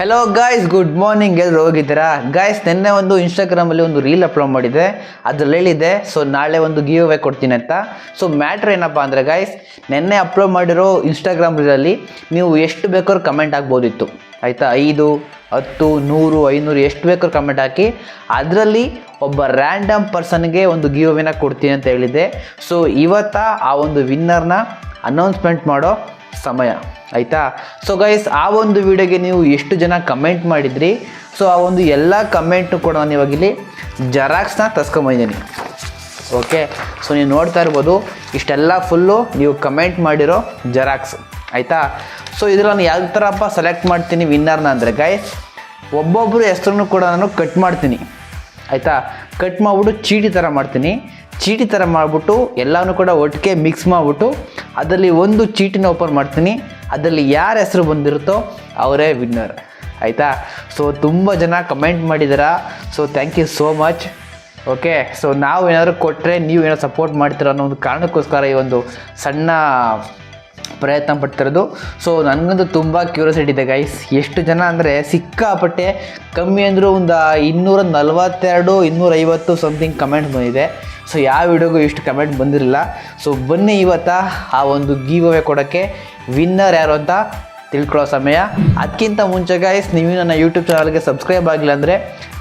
Hello guys good morning ಎಲ್ಲರೂ ಹೋಗಿದ್ದೀರಾ? Guys ನಿನ್ನೆ ಒಂದು ಇನ್ಸ್ಟಾಗ್ರಾಮಲ್ಲಿ ಒಂದು ರೀಲ್ ಅಪ್ಲೋಡ್ ಮಾಡಿದೆ ಅದ್ರಲ್ಲಿ ಹೇಳಿದೆ ಸೊ ನಾಳೆ ಒಂದು ಗಿವ್ ಅವೇ ಕೊಡ್ತೀನಿ ಅಂತ. ಸೊ ಮ್ಯಾಟ್ರ್ ಏನಪ್ಪ ಅಂದರೆ ಗಾಯ್ಸ್ ನಿನ್ನೆ ಅಪ್ಲೋಡ್ ಮಾಡಿರೋ ಇನ್ಸ್ಟಾಗ್ರಾಮ್ ರೀಲಲ್ಲಿ ನೀವು ಎಷ್ಟು ಬೇಕಾದ್ರೂ ಕಮೆಂಟ್ ಆಗ್ಬೋದಿತ್ತು. ಆಯಿತಾ? ಐದು, ಹತ್ತು, ನೂರು, ಐನೂರು ಎಷ್ಟು ಬೇಕಾದ್ರೂ ಕಮೆಂಟ್ ಹಾಕಿ. ಅದರಲ್ಲಿ ಒಬ್ಬ ರ್ಯಾಂಡಮ್ ಪರ್ಸನ್ಗೆ ಒಂದು ಗಿವ್ ಅವೇನ ಕೊಡ್ತೀನಿ ಅಂತ ಹೇಳಿದ್ದೆ. ಸೊ ಇವತ್ತ ಆ ಒಂದು ವಿನ್ನರ್ನ ಅನೌನ್ಸ್ಮೆಂಟ್ ಮಾಡೋ ಸಮಯ, ಆಯಿತಾ? ಸೊ ಗೈಸ್ ಆ ಒಂದು ವಿಡಿಯೋಗೆ ನೀವು ಎಷ್ಟು ಜನ ಕಮೆಂಟ್ ಮಾಡಿದ್ರಿ? ಸೊ ಆ ಒಂದು ಎಲ್ಲ ಕಮೆಂಟು ಕೂಡ ನಾನು ಇವಾಗಿಲ್ಲಿ ಜೆರಾಕ್ಸ್ನ ತಸ್ಕೊಂಬಂದಿದ್ದೀನಿ ಓಕೆ ಸೊ ನೀವು ನೋಡ್ತಾ ಇರ್ಬೋದು, ಇಷ್ಟೆಲ್ಲ ಫುಲ್ಲು ನೀವು ಕಮೆಂಟ್ ಮಾಡಿರೋ ಜೆರಾಕ್ಸ್ ಆಯಿತಾ? ಸೊ ಇದ್ರ ನಾನು ಯಾವ ಥರಪ್ಪ ಸೆಲೆಕ್ಟ್ ಮಾಡ್ತೀನಿ ವಿನ್ನರ್ನ ಅಂದರೆ ಗೈಸ್ ಒಬ್ಬೊಬ್ಬರು ಹೆಸ್ರನ್ನು ಕೂಡ ನಾನು ಕಟ್ ಮಾಡ್ತೀನಿ. ಆಯಿತಾ? ಕಟ್ ಮಾಡಿಬಿಟ್ಟು ಚೀಟಿ ಥರ ಮಾಡ್ತೀನಿ. ಚೀಟಿ ಥರ ಮಾಡಿಬಿಟ್ಟು ಎಲ್ಲನೂ ಕೂಡ ಒಟ್ಟಿಗೆ ಮಿಕ್ಸ್ ಮಾಡಿಬಿಟ್ಟು ಅದರಲ್ಲಿ ಒಂದು ಚೀಟಿನ ಓಪನ್ ಮಾಡ್ತೀನಿ. ಅದರಲ್ಲಿ ಯಾರ ಹೆಸರು ಬಂದಿರುತ್ತೋ ಅವರೇ ವಿನ್ನರ್. ಆಯಿತಾ? ಸೊ ತುಂಬ ಜನ ಕಮೆಂಟ್ ಮಾಡಿದ್ದೀರಾ so thank you so much okay so ನಾವು ಏನಾದರೂ ಕೊಟ್ಟರೆ ನೀವು ಏನಾದ್ರು ಸಪೋರ್ಟ್ ಮಾಡ್ತೀರ ಅನ್ನೋ ಒಂದು ಕಾರಣಕ್ಕೋಸ್ಕರ ಈ ಒಂದು ಸಣ್ಣ ಪ್ರಯತ್ನ ಪಡ್ತಿರೋದು. ಸೊ ನನಗಂತೂ ತುಂಬ ಕ್ಯೂರಿಯಾಸಿಟಿ ಇದೆ ಗೈಸ್ ಎಷ್ಟು ಜನ ಅಂದರೆ ಸಿಕ್ಕಾಪಟ್ಟೆ ಕಮ್ಮಿ ಅಂದರೂ ಒಂದು ಇನ್ನೂರ ನಲವತ್ತೆರಡು, ಇನ್ನೂರೈವತ್ತು ಸಮಥಿಂಗ್ ಕಮೆಂಟ್ ಬಂದಿದೆ. ಸೊ ಯಾವ ವಿಡಿಯೋಗೂ ಇಷ್ಟು ಕಮೆಂಟ್ ಬಂದಿರಲಿಲ್ಲ. ಸೊ ಬನ್ನಿ ಇವತ್ತ ಆ ಒಂದು ಗೀವ್ ಕೊಡೋಕ್ಕೆ ವಿನ್ನರ್ ಯಾರು ಅಂತ ತಿಳ್ಕೊಳ್ಳೋ ಸಮಯ. ಅದಕ್ಕಿಂತ ಮುಂಚೆ ಗಾಯ್ಸ್ ನೀವು ನನ್ನ ಯೂಟ್ಯೂಬ್ ಚಾನಲ್ಗೆ ಸಬ್ಸ್ಕ್ರೈಬ್ ಆಗಿಲ್ಲ ಅಂದರೆ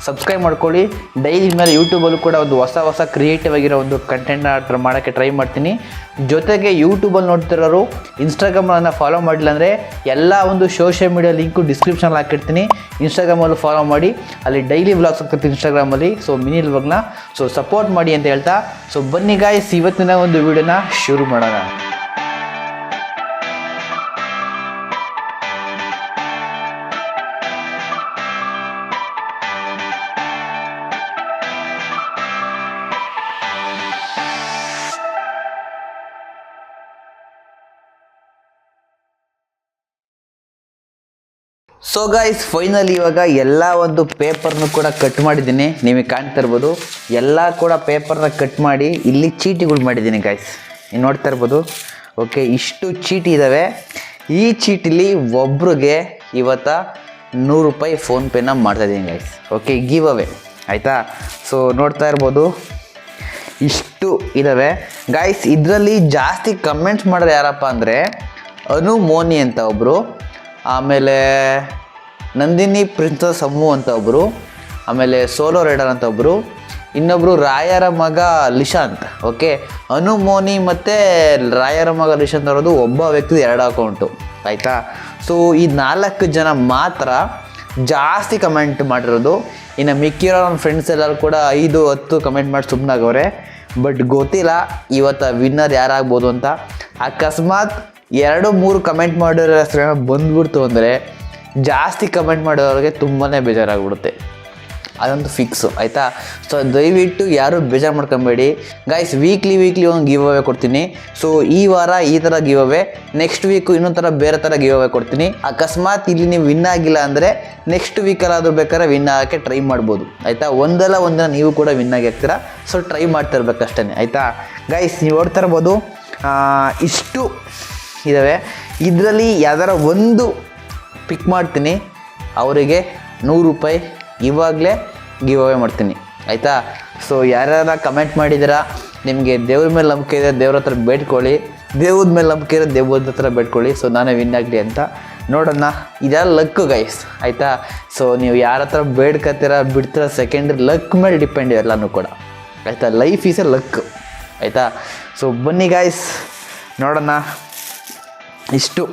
ಸಬ್ಸ್ಕ್ರೈಬ್ ಮಾಡ್ಕೊಳ್ಳಿ. ಡೈಲಿ ಮೇಲೆ ಯೂಟ್ಯೂಬಲ್ಲೂ ಕೂಡ ಒಂದು ಹೊಸ ಹೊಸ ಕ್ರಿಯೇಟಿವ್ ಆಗಿರೋ ಒಂದು ಕಂಟೆಂಟ್ನ ಮಾಡೋಕ್ಕೆ ಟ್ರೈ ಮಾಡ್ತೀನಿ. ಜೊತೆಗೆ ಯೂಟ್ಯೂಬಲ್ಲಿ ನೋಡ್ತಿರೋರು ಇನ್ಸ್ಟಾಗ್ರಾಮನ್ನು ಫಾಲೋ ಮಾಡಿಲ್ಲ ಅಂದರೆ ಎಲ್ಲ ಒಂದು ಸೋಷಿಯಲ್ ಮೀಡಿಯಾ ಲಿಂಕು ಡಿಸ್ಕ್ರಿಪ್ಷನಲ್ಲಿ ಹಾಕಿರ್ತೀನಿ. ಇನ್ಸ್ಟಾಗ್ರಾಮಲ್ಲಿ ಫಾಲೋ ಮಾಡಿ. ಅಲ್ಲಿ ಡೈಲಿ ವ್ಲಾಗ್ಸ್ ಆಗ್ತಿರ್ತೀನಿ ಇನ್ಸ್ಟಾಗ್ರಾಮಲ್ಲಿ ಸೊ ಮಿನಿ ವ್ಲಾಗ್ನ ಸೊ ಸಪೋರ್ಟ್ ಮಾಡಿ ಅಂತ ಹೇಳ್ತಾ. ಸೊ ಬನ್ನಿ ಗಾಯ್ಸ್ ಇವತ್ತಿನ ಒಂದು ವಿಡಿಯೋನ ಶುರು ಮಾಡೋಣ. ಸೊ ಗೈಸ್ ಫೈನಲ್ ಇವಾಗ ಎಲ್ಲ ಒಂದು ಪೇಪರ್ನು ಕೂಡ ಕಟ್ ಮಾಡಿದ್ದೀನಿ. ನಿಮಗೆ ಕಾಣ್ತಾ ಇರ್ಬೋದು. ಎಲ್ಲ ಕೂಡ ಪೇಪರ್ನ ಕಟ್ ಮಾಡಿ ಇಲ್ಲಿ ಚೀಟಿಗಳು ಮಾಡಿದ್ದೀನಿ ಗೈಸ್ ನೀವು ನೋಡ್ತಾ ಇರ್ಬೋದು. ಓಕೆ ಇಷ್ಟು ಚೀಟಿ ಇದ್ದಾವೆ ಈ ಚೀಟಿಲಿ ಒಬ್ರಿಗೆ ಇವತ್ತ ನೂರು ರೂಪಾಯಿ ಫೋನ್ಪೇನ ಮಾಡ್ತಾಯಿದ್ದೀನಿ ಗೈಸ್ ಓಕೆ ಗಿವ್ ಅವೇ ಆಯಿತಾ? ಸೊ ನೋಡ್ತಾ ಇರ್ಬೋದು. ಇಷ್ಟು ಇದ್ದಾವೆ ಗಾಯ್ಸ್ ಇದರಲ್ಲಿ ಜಾಸ್ತಿ ಕಮೆಂಟ್ಸ್ ಮಾಡೋರು ಯಾರಪ್ಪ ಅಂದರೆ ಅನು ಮೋನಿ ಅಂತ ಒಬ್ಬರು ಆಮೇಲೆ ನಂದಿನಿ ಪ್ರಿನ್ಸಸ್ ಅಮ್ಮು ಅಂತ ಒಬ್ಬರು ಆಮೇಲೆ ಸೋಲೋ ರೈಡರ್ ಅಂತ ಒಬ್ಬರು ಇನ್ನೊಬ್ಬರು ರಾಯರ ಮಗ ಲಿಶಾಂತ್ ಓಕೆ ಅನುಮೋನಿ ಮತ್ತು ರಾಯರ ಮಗ ಲಿಶಾಂತ್ ಅನ್ನೋದು ಒಬ್ಬ ವ್ಯಕ್ತಿ ಎರಡು ಅಕೌಂಟು ಆಯಿತಾ? ಸೊ ಈ ನಾಲ್ಕು ಜನ ಮಾತ್ರ ಜಾಸ್ತಿ ಕಮೆಂಟ್ ಮಾಡಿರೋದು. ಇನ್ನು ಮಿಕ್ಕಿರೋ ನನ್ನ ಫ್ರೆಂಡ್ಸ್ ಎಲ್ಲರೂ ಕೂಡ ಐದು, ಹತ್ತು ಕಮೆಂಟ್ ಮಾಡಿ ಸುಮ್ಮನಾಗವ್ರೆ ಬಟ್ ಗೊತ್ತಿಲ್ಲ, ಇವತ್ತು ವಿನ್ನರ್ ಯಾರಾಗ್ಬೋದು ಅಂತ. ಅಕಸ್ಮಾತ್ ಎರಡು ಮೂರು ಕಮೆಂಟ್ ಮಾಡಿರೋ ಹತ್ರ ಬಂದ್ಬಿಡ್ತು ಅಂದರೆ ಜಾಸ್ತಿ ಕಮೆಂಟ್ ಮಾಡೋರಿಗೆ ತುಂಬಾ ಬೇಜಾರಾಗ್ಬಿಡುತ್ತೆ. ಅದೊಂದು ಫಿಕ್ಸು ಆಯಿತಾ? ಸೊ ದಯವಿಟ್ಟು ಯಾರೂ ಬೇಜಾರು ಮಾಡ್ಕೊಬೇಡಿ. ಗೈಸ್ ವೀಕ್ಲಿ ವೀಕ್ಲಿ ಒಂದು ಗಿವ್ ಅವೇ ಕೊಡ್ತೀನಿ. ಸೊ ಈ ವಾರ ಈ ಥರ ಗಿವ್ ಅವೇ ನೆಕ್ಸ್ಟ್ ವೀಕು ಇನ್ನೊಂದು ಥರ ಬೇರೆ ಥರ ಗಿವ್ ಅವೇ ಕೊಡ್ತೀನಿ. ಅಕಸ್ಮಾತ್ ಇಲ್ಲಿ ನೀವು ವಿನ್ ಆಗಿಲ್ಲ ಅಂದರೆ ನೆಕ್ಸ್ಟ್ ವೀಕಲ್ಲಾದರೂ ಬೇಕಾದ್ರೆ ವಿನ್ ಆಗೋಕ್ಕೆ ಟ್ರೈ ಮಾಡ್ಬೋದು. ಆಯಿತಾ? ಒಂದಲ್ಲ ಒಂದಿನ ನೀವು ಕೂಡ ವಿನ್ ಆಗಿ ಆಗ್ತೀರಾ ಸೊ ಟ್ರೈ ಮಾಡ್ತಾ ಇರ್ಬೇಕಷ್ಟೇ ಆಯಿತಾ? ಗೈಸ್ ನೀವು ನೋಡ್ತಾ ಇರ್ಬೋದು ಇಷ್ಟು ಇದ್ದಾವೆ ಇದರಲ್ಲಿ ಯಾವ್ದಾರ ಒಂದು ಪಿಕ್ ಮಾಡ್ತೀನಿ, ಅವರಿಗೆ ನೂರು ರೂಪಾಯಿ ಇವಾಗಲೇ ಗಿವ್ ಅವೇ ಮಾಡ್ತೀನಿ. ಆಯಿತಾ? ಸೊ ಯಾರ್ಯಾರ ಕಮೆಂಟ್ ಮಾಡಿದ್ದೀರಾ ನಿಮಗೆ ದೇವ್ರ ಮೇಲೆ ನಂಬಿಕೆ ಇದೆ, ದೇವ್ರ ಹತ್ರ ಬೇಡ್ಕೊಳ್ಳಿ. ದೇವ್ರದ ಮೇಲೆ ನಂಬಿಕೆ ಇದೆ ದೇವ್ರದ ಹತ್ರ ಬೇಡ್ಕೊಳ್ಳಿ. ಸೊ ನಾನೇ ವಿನ್ ಆಗಲಿ ಅಂತ ನೋಡೋಣ. ಇದೆಲ್ಲ ಲಕ್ ಗೈಸ್ ಆಯಿತಾ? ಸೊ ನೀವು ಯಾರ ಹತ್ರ ಬೇಡ್ಕತ್ತೀರ, ಬಿಡ್ತೀರ ಸೆಕೆಂಡ್ ಲಕ್ ಮೇಲೆ ಡಿಪೆಂಡ್ ಎಲ್ಲನೂ ಕೂಡ. ಆಯಿತಾ? ಲೈಫ್ ಈಸ್ ಎ ಲಕ್ ಆಯಿತಾ? ಸೊ ಬನ್ನಿ ಗಾಯ್ಸ್ ನೋಡೋಣ. ಇಷ್ಟು.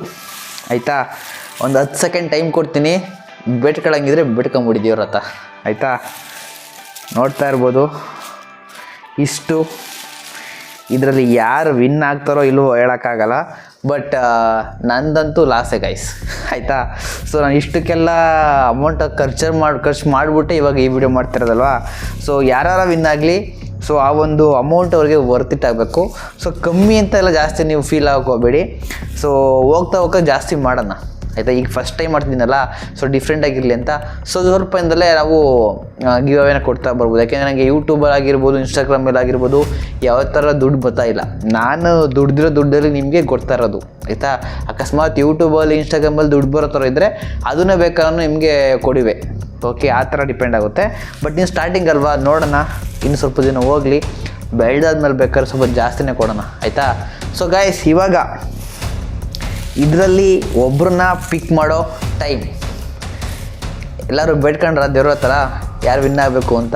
ಆಯಿತಾ? ಒಂದು ಹತ್ತು ಸೆಕೆಂಡ್ ಟೈಮ್ ಕೊಡ್ತೀನಿ. ಬೇಟ್ಕೊಳಂಗಿದ್ರೆ ಬೇಟ್ಕೊಂಬಿಡಿ ದೇವ್ರ ಹತ್ರ. ಆಯಿತಾ? ನೋಡ್ತಾ ಇರ್ಬೋದು. ಇಷ್ಟು. ಇದರಲ್ಲಿ ಯಾರು ವಿನ್ ಆಗ್ತಾರೋ ಇಲ್ವೋ ಹೇಳೋಕ್ಕಾಗಲ್ಲ. ಬಟ್ ನಂದಂತೂ ಲಾಸೇ ಗೈಸ್ ಆಯಿತಾ? ಸೊ ನಾನು ಇಷ್ಟಕ್ಕೆಲ್ಲ ಅಮೌಂಟ್ ಖರ್ಚು ಮಾಡಿ, ಖರ್ಚು ಮಾಡಿಬಿಟ್ಟೆ ಇವಾಗ ಈ ವಿಡಿಯೋ ಮಾಡ್ತಿರೋದಲ್ವಾ? ಸೊ ಯಾರ್ಯಾರ ವಿನ್ ಆಗಲಿ ಸೊ ಆ ಒಂದು ಅಮೌಂಟ್ ಅವ್ರಿಗೆ ವರ್ತಿಟ್ ಆಗಬೇಕು. ಸೊ ಕಮ್ಮಿ ಅಂತ ಎಲ್ಲ ಜಾಸ್ತಿ ನೀವು ಫೀಲ್ ಆಗೋಬೇಡಿ ಸೊ ಹೋಗ್ತಾ ಹೋಗ್ತಾ ಜಾಸ್ತಿ ಮಾಡೋಣ. ಆಯಿತಾ? ಈಗ ಫಸ್ಟ್ ಟೈಮ್ ಮಾಡ್ತಿದ್ದೀನಲ್ಲ ಸೊ ಡಿಫ್ರೆಂಟ್ ಆಗಿರಲಿ ಅಂತ. ಸೊ ಸ್ವಲ್ಪದಿಂದಲೇ ನಾವು ಗಿವ್ ಅವೇನ ಕೊಡ್ತಾ ಬರ್ಬೋದು. ಯಾಕೆಂದರೆ ನನಗೆ ಯೂಟ್ಯೂಬರ್ ಆಗಿರ್ಬೋದು ಇನ್ಸ್ಟಾಗ್ರಾಮಲ್ಲಿ ಆಗಿರ್ಬೋದು, ಯಾವ ಥರ ದುಡ್ಡು ಬರ್ತಾ ಇಲ್ಲ. ನಾನು ದುಡ್ದಿರೋ ದುಡ್ಡಲ್ಲಿ ನಿಮಗೆ ಕೊಡ್ತಾ ಇರೋದು. ಆಯಿತಾ? ಅಕಸ್ಮಾತ್ ಯೂಟ್ಯೂಬಲ್ಲಿ ಇನ್ಸ್ಟಾಗ್ರಾಮಲ್ಲಿ ದುಡ್ಡು ಬರೋ ಥರ ಇದ್ದರೆ ಅದನ್ನೇ ಬೇಕಾದ್ರೂ ನಿಮಗೆ ಕೊಡಿವೆ. ಓಕೆ ಆ ಥರ ಡಿಪೆಂಡ್ ಆಗುತ್ತೆ. ಬಟ್ ನೀವು ಸ್ಟಾರ್ಟಿಂಗ್ ಅಲ್ವಾ, ನೋಡೋಣ. ಇನ್ನು ಸ್ವಲ್ಪ ದಿನ ಹೋಗಲಿ. ಬೆಳೆದಾದ್ಮೇಲೆ ಬೇಕಾದ್ರೆ ಸ್ವಲ್ಪ ಜಾಸ್ತಿನೇ ಕೊಡೋಣ, ಆಯಿತಾ? ಸೊ ಗಾಯ್ಸ್ ಇವಾಗ ಇದರಲ್ಲಿ ಒಬ್ರನ್ನ ಪಿಕ್ ಮಾಡೋ ಟೈಮ್ ಎಲ್ಲರೂ ಬೇಡ್ಕೊಂಡ್ರ ದೇವ್ರ ಹತ್ರ ಯಾರು ವಿನ್ ಆಗಬೇಕು ಅಂತ,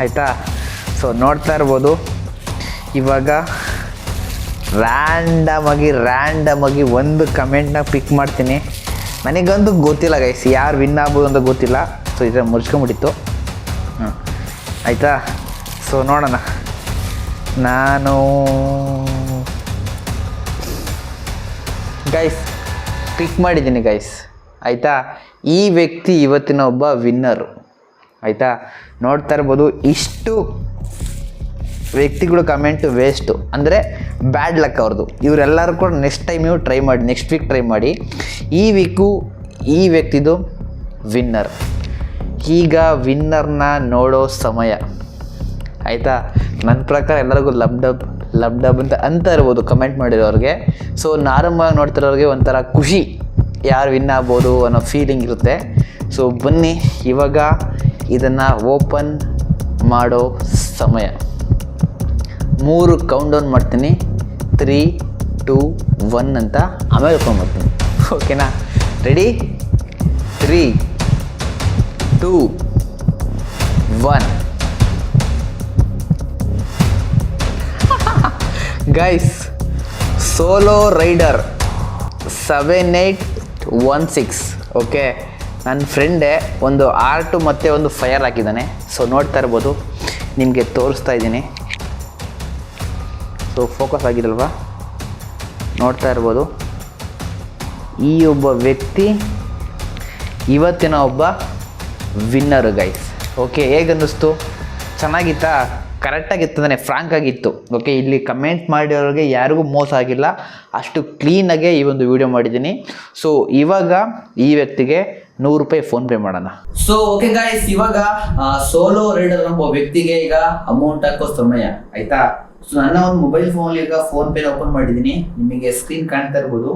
ಆಯಿತಾ? ಸೊ ನೋಡ್ತಾ ಇರ್ಬೋದು. ಇವಾಗ ರ್ಯಾಂಡಮ್ ಆಗಿ ರ್ಯಾಂಡಮ್ ಆಗಿ ಒಂದು ಕಮೆಂಟ್ನ ಪಿಕ್ ಮಾಡ್ತೀನಿ. ನನಗಂತೂ ಗೊತ್ತಿಲ್ಲ ಗೈಸ್ ಯಾರು ವಿನ್ ಆಗ್ಬೋದು ಅಂತ ಗೊತ್ತಿಲ್ಲ. ಸೊ ಇದ್ರೆ ಮುರ್ಚ್ಕೊಂಬಿಟ್ಟಿತ್ತು ಹ್ಞೂ ಆಯಿತಾ? ಸೊ ನೋಡೋಣ. ನಾನು ಗೈಸ್ ಕ್ಲಿಕ್ ಮಾಡಿದ್ದೀನಿ ಗೈಸ್ ಆಯಿತಾ? ಈ ವ್ಯಕ್ತಿ ಇವತ್ತಿನ ಒಬ್ಬ ವಿನ್ನರು ಆಯಿತಾ? ನೋಡ್ತಾ ಇರ್ಬೋದು ಇಷ್ಟು ವ್ಯಕ್ತಿಗಳು ಕಮೆಂಟ್ ವೇಸ್ಟು ಅಂದರೆ ಬ್ಯಾಡ್ ಲಕ್ ಅವ್ರದ್ದು. ಇವರೆಲ್ಲರೂ ಕೂಡ ನೆಕ್ಸ್ಟ್ ಟೈಮ್ ನೀವು ಟ್ರೈ ಮಾಡಿ ನೆಕ್ಸ್ಟ್ ವೀಕ್ ಟ್ರೈ ಮಾಡಿ, ಈ ವೀಕು ಈ ವ್ಯಕ್ತಿದು ವಿನ್ನರ್ ಈಗ ವಿನ್ನರ್ನ ನೋಡೋ ಸಮಯ. ಆಯಿತಾ? ನನ್ನ ಪ್ರಕಾರ ಎಲ್ಲರಿಗೂ ಲಬ್ ಡಬ್ ಲಬ್ ಡಬ್ ಅಂತ ಅಂತ ಇರ್ಬೋದು ಕಮೆಂಟ್ ಮಾಡಿರೋರಿಗೆ. ಸೊ ನಾರ್ಮಲ್ ನೋಡ್ತಿರೋರಿಗೆ ಒಂಥರ ಖುಷಿ ಯಾರು ವಿನ್ ಆಗ್ಬೋದು ಅನ್ನೋ ಫೀಲಿಂಗ್ ಇರುತ್ತೆ. ಸೊ ಬನ್ನಿ, ಇವಾಗ ಇದನ್ನು ಓಪನ್ ಮಾಡೋ ಸಮಯ. ಮೂರು ಕೌಂಟ್ ಡೌನ್ ಮಾಡ್ತೀನಿ. ತ್ರೀ ಟೂ ಒನ್ ಅಂತ ಆಮೇಲೆ ಬರ್ತೀನಿ ಓಕೆನಾ ready three two one guys solo rider seven eight one six okay ನನ್ನ ಫ್ರೆಂಡೇ ಒಂದು ಆರ್ಟು ಮತ್ತು ಒಂದು ಫೈರ್ ಹಾಕಿದ್ದಾನೆ. ಸೊ ನೋಡ್ತಾ ಇರ್ಬೋದು. ನಿಮಗೆ ತೋರಿಸ್ತಾ ಇದ್ದೀನಿ. ಸೊ ಫೋಕಸ್ ಆಗಿರಲ್ವಾ? ನೋಡ್ತಾ ಇರ್ಬೋದು. ಈ ಒಬ್ಬ ವ್ಯಕ್ತಿ, ಇವತ್ತಿನ ಒಬ್ಬ ವಿನ್ನರು ಗೈಸ್ ಓಕೆ ಹೇಗನ್ನಿಸ್ತು? ಚೆನ್ನಾಗಿತ್ತಾ? ಕರೆಕ್ಟಾಗಿತ್ತು ಅಂದರೆ ಫ್ರಾಂಕ್ ಆಗಿತ್ತು ಓಕೆ ಇಲ್ಲಿ ಕಮೆಂಟ್ ಮಾಡಿರೋರಿಗೆ ಯಾರಿಗೂ ಮೋಸ ಆಗಿಲ್ಲ. ಅಷ್ಟು ಕ್ಲೀನಾಗೆ ಈ ಒಂದು ವಿಡಿಯೋ ಮಾಡಿದ್ದೀನಿ. ಸೊ ಇವಾಗ ಈ ವ್ಯಕ್ತಿಗೆ ನೂರು ರೂಪಾಯಿ ಫೋನ್ ಪೇ ಮಾಡೋಣ. ಸೊ ಓಕೆ ಗಾಯ್ಸ್ ಇವಾಗ ಸೋಲೋ ರೈಡರ್ ಒಬ್ಬ ವ್ಯಕ್ತಿಗೆ ಈಗ ಅಮೌಂಟ್ ಹಾಕೋ ಸಮಯ. ಆಯ್ತಾ? ಸೊ ನನ್ನ ಒಂದು ಮೊಬೈಲ್ ಫೋನ್ ಈಗ ಫೋನ್ ಪೇ ಓಪನ್ ಮಾಡಿದ್ದೀನಿ ನಿಮಗೆ ಸ್ಕ್ರೀನ್ ಕಾಣ್ತಾ ಇರ್ಬೋದು.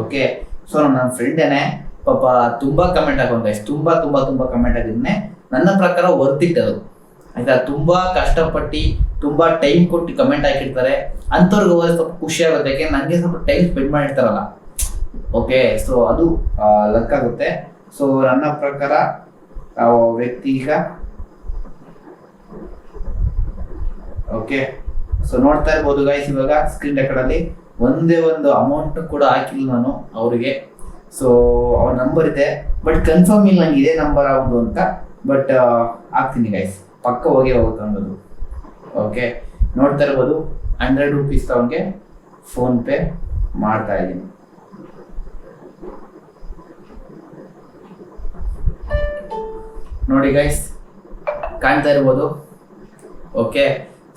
ಓಕೆ ಸೊ ನನ್ನ ಫ್ರೆಂಡೇನೆ ಪಾಪ ತುಂಬಾ ಕಮೆಂಟ್ ಹಾಕೊಂಡೆ ತುಂಬ, ತುಂಬಾ ತುಂಬಾ ಕಮೆಂಟ್ ಆಗಿದ್ದೀನಿ ನನ್ನ ಪ್ರಕಾರ ವರ್ತಿಟ್ ಅದು. ಆಯ್ತಾ? ತುಂಬಾ ಕಷ್ಟಪಟ್ಟು, ತುಂಬಾ ಟೈಮ್ ಕೊಟ್ಟು ಕಮೆಂಟ್ ಹಾಕಿರ್ತಾರೆ. ಅಂಥವ್ರಿಗೆ ಸ್ವಲ್ಪ ಖುಷಿ ಆಗುತ್ತೆ. ಯಾಕೆ ನನಗೆ ಸ್ವಲ್ಪ ಟೈಮ್ ಸ್ಪೆಂಡ್ ಮಾಡಿರ್ತಾರಲ್ಲ. ಓಕೆ ಸೊ ಅದು ಲಕ್ ಆಗುತ್ತೆ. ಸೊ ನನ್ನ ಪ್ರಕಾರ ವ್ಯಕ್ತಿ ಈಗ ಓಕೆ ಸೊ ನೋಡ್ತಾ ಇರ್ಬೋದು ಗೈಸ್ ಇವಾಗ ಸ್ಕ್ರೀನ್ ರೆಕಾರ್ಡಲ್ಲಿ ಒಂದೇ ಒಂದು ಅಮೌಂಟ್ ಕೂಡ ಹಾಕಿಲ್ಲ ನಾನು ಅವರಿಗೆ. ಸೊ ಅವ್ರ ನಂಬರ್ ಇದೆ ಬಟ್ ಕನ್ಫರ್ಮ್ ಇಲ್ಲ ನಂಗೆ ಇದೇ ನಂಬರ್ ಒಂದು ಅಂತ. ಬಟ್ ಹಾಕ್ತೀನಿ ಗೈಸ್ ಪಕ್ಕ ಹೋಗಿ ಹೋಗುತ್ತೆ ಅನ್ನೋದು ಓಕೆ ನೋಡ್ತಾ ಇರ್ಬೋದು ಹಂಡ್ರೆಡ್ ರುಪೀಸ್ ಫೋನ್ ಪೇ ಮಾಡ್ತಾ ಇದ್ದೀನಿ. ನೋಡಿ ಗೈಸ್ ಕಾಣ್ತಾ ಇರ್ಬೋದು. ಓಕೆ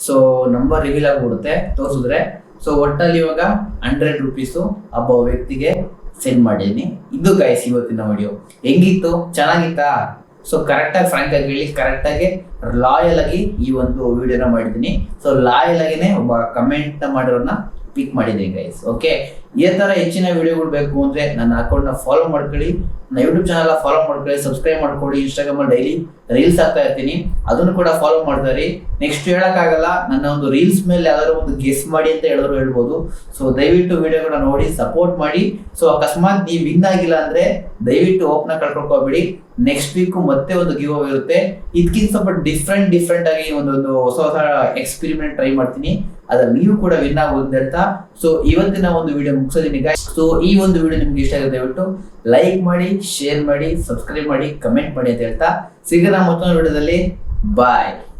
ಸೊ ನಂಬರ್ ರಿವೀಲ್ ಆಗಿಬಿಡುತ್ತೆ, ತೋರಿಸಿದ್ರೆ. ಸೊ ಒಟ್ಟಲ್ಲಿ ಇವಾಗ ಹಂಡ್ರೆಡ್ ರುಪೀಸು ಒಬ್ಬ ವ್ಯಕ್ತಿಗೆ ಸೆಂಡ್ ಮಾಡಿದ್ದೀನಿ ಇದು ಗೈಸ್ ಇವತ್ತಿನ ವಿಡಿಯೋ ಹೆಂಗಿತ್ತು? ಚೆನ್ನಾಗಿತ್ತಾ? ಸೊ ಕರೆಕ್ಟಾಗಿ ಫ್ರಾಂಕ್ ಆಗಿ ಹೇಳಿ ಕರೆಕ್ಟಾಗಿ ಲಾಯಲ್ ಆಗಿ ಈ ಒಂದು ವಿಡಿಯೋನ ಮಾಡಿದ್ದೀನಿ ಸೊ ಲಾಯಲ್ ಆಗಿನೇ ಒಬ್ಬ ಕಮೆಂಟ್ ಮಾಡಿರೋನ್ನ ಪಿಕ್ ಮಾಡಿದ್ದೀನಿ ಗೈಸ್ ಓಕೆ ಈ ತರ ಹೆಚ್ಚಿನ ವಿಡಿಯೋಗಳು ಬೇಕು ಅಂದ್ರೆ ನನ್ನ ಅಕೌಂಟ್ನ ಫಾಲೋ ಮಾಡ್ಕೊಳ್ಳಿ. ನನ್ನ ಯೂಟ್ಯೂಬ್ ಚಾನಲ್ ಫಾಲೋ ಮಾಡ್ಕೊಳ್ಳಿ ಸಬ್ಸ್ಕ್ರೈಬ್ ಮಾಡ್ಕೊಳ್ಳಿ. ಇನ್ಸ್ಟಾಗ್ರಾಮಲ್ಲಿ ಡೈಲಿ ರೀಲ್ಸ್ ಹಾಕ್ತಾ ಇರ್ತೀನಿ. ಅದನ್ನು ಕೂಡ ಫಾಲೋ ಮಾಡ್ತಾರೆ ನೆಕ್ಸ್ಟ್ ಹೇಳೋಕ್ಕಾಗಲ್ಲ, ನನ್ನ ಒಂದು ರೀಲ್ಸ್ ಮೇಲೆ ಯಾವ್ದಾದ್ರು ಒಂದು ಗೆಸ್ ಮಾಡಿ ಅಂತ ಹೇಳಿದ್ರು ಹೇಳ್ಬೋದು. ಸೊ ದಯವಿಟ್ಟು ವಿಡಿಯೋಗಳನ್ನ ನೋಡಿ ಸಪೋರ್ಟ್ ಮಾಡಿ. ಸೊ ಅಕಸ್ಮಾತ್ ನೀವು ವಿನ್ ಆಗಿಲ್ಲ ಅಂದ್ರೆ ದಯವಿಟ್ಟು ಓಪ್ನ ಕಳ್ಕೊಳ್ಕೋಬೇಡಿ ನೆಕ್ಸ್ಟ್ ವೀಕ್ ಮತ್ತೆ ಒಂದು ಗಿವ್ ಇರುತ್ತೆ. ಇದಕ್ಕಿಂತ ಸ್ವಲ್ಪ ಡಿಫ್ರೆಂಟ್ ಡಿಫ್ರೆಂಟ್ ಆಗಿ ಒಂದೊಂದು ಹೊಸ ಹೊಸ ಎಕ್ಸ್ಪೆರಿಮೆಂಟ್ ಟ್ರೈ ಮಾಡ್ತೀನಿ. ಅದ್ರಲ್ಲಿ ನೀವು ಕೂಡ ವಿನ್ ಆಗುವುದು ಅಂತ. ಸೊ ಇವತ್ತಿನ ಒಂದು ವಿಡಿಯೋ ಮುಗಿಸೋದಿನಿ ಸೊ ಈ ಒಂದು ವಿಡಿಯೋ ನಿಮ್ಗೆ ಇಷ್ಟ ಆಗಿದೆ ದಯವಿಟ್ಟು ಲೈಕ್ ಮಾಡಿ ಶೇರ್ ಮಾಡಿ ಸಬ್ಸ್ಕ್ರೈಬ್ ಮಾಡಿ ಕಮೆಂಟ್ ಮಾಡಿ ಅಂತ ಹೇಳ್ತಾ. ಸಿಗೋಣ ಮತ್ತೊಂದು ವಿಡಿಯೋದಲ್ಲಿ ಬಾಯ್